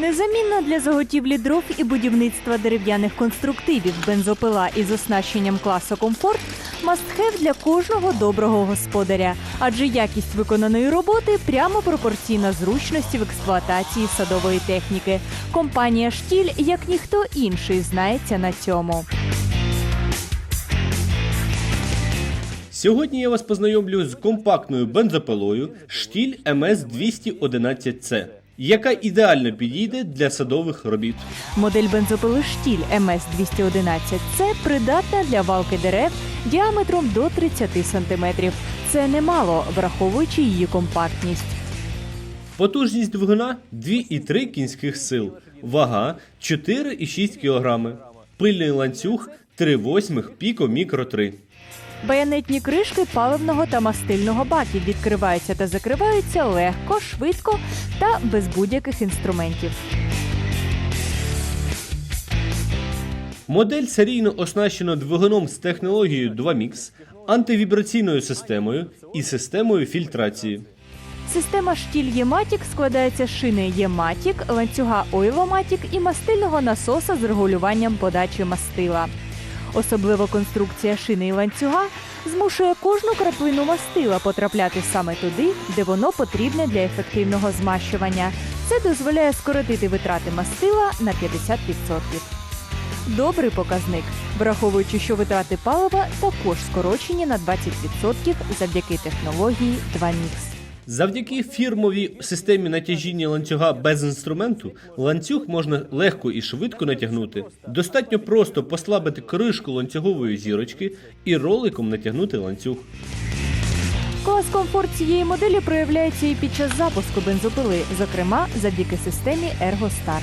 Незамінна для заготівлі дров і будівництва дерев'яних конструктивів бензопила із оснащенням класу комфорт мастхев для кожного доброго господаря, адже якість виконаної роботи прямо пропорційна зручності в експлуатації садової техніки. Компанія Штіль, як ніхто інший, знається на цьому. Сьогодні я вас познайомлю з компактною бензопилою штіль МС 211C, яка ідеально підійде для садових робіт. Модель бензопили Штіль МС-211 – придатна для валки дерев діаметром до 30 см. Це немало, враховуючи її компактність. Потужність двигуна 2,3 кінських сил, вага 4,6 кг, пильний ланцюг 3,8 піко мікро 3. Баянетні кришки паливного та мастильного баків відкриваються та закриваються легко, швидко та без будь-яких інструментів. Модель серійно оснащена двигуном з технологією 2MIX, антивібраційною системою і системою фільтрації. Система штіль Єматік складається з шини Єматік, ланцюга Ойломатік і мастильного насоса з регулюванням подачі мастила. Особливо конструкція шини і ланцюга змушує кожну краплину мастила потрапляти саме туди, де воно потрібне для ефективного змащування. Це дозволяє скоротити витрати мастила на 50%. Добрий показник, враховуючи, що витрати палива також скорочені на 20% завдяки технології 2MIX. Завдяки фірмовій системі натяжіння ланцюга без інструменту ланцюг можна легко і швидко натягнути. Достатньо просто послабити кришку ланцюгової зірочки і роликом натягнути ланцюг. Клас комфорт цієї моделі проявляється і під час запуску бензопили, зокрема завдяки системі ErgoStart.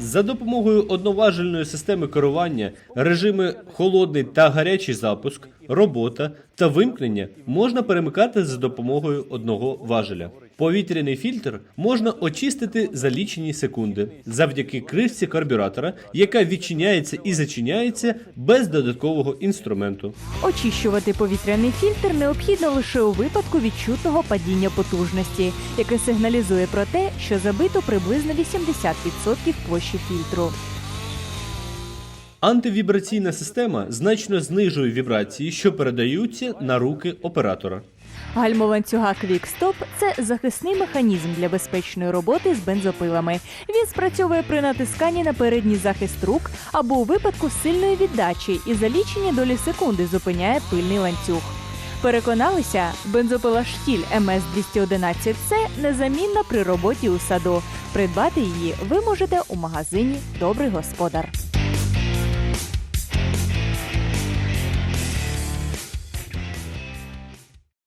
За допомогою одноважельної системи керування, режими холодний та гарячий запуск, робота та вимкнення можна перемикати за допомогою одного важеля. Повітряний фільтр можна очистити за лічені секунди завдяки кришці карбюратора, яка відчиняється і зачиняється без додаткового інструменту. Очищувати повітряний фільтр необхідно лише у випадку відчутного падіння потужності, яке сигналізує про те, що забито приблизно 80% площі фільтру. Антивібраційна система значно знижує вібрації, що передаються на руки оператора. Гальмоланцюга Quick-Stop – це захисний механізм для безпечної роботи з бензопилами. Він спрацьовує при натисканні на передній захист рук або у випадку сильної віддачі і за лічені долі секунди зупиняє пильний ланцюг. Переконалися, бензопила штіль МС-211C незамінна при роботі у саду. Придбати її ви можете у магазині Добрий господар.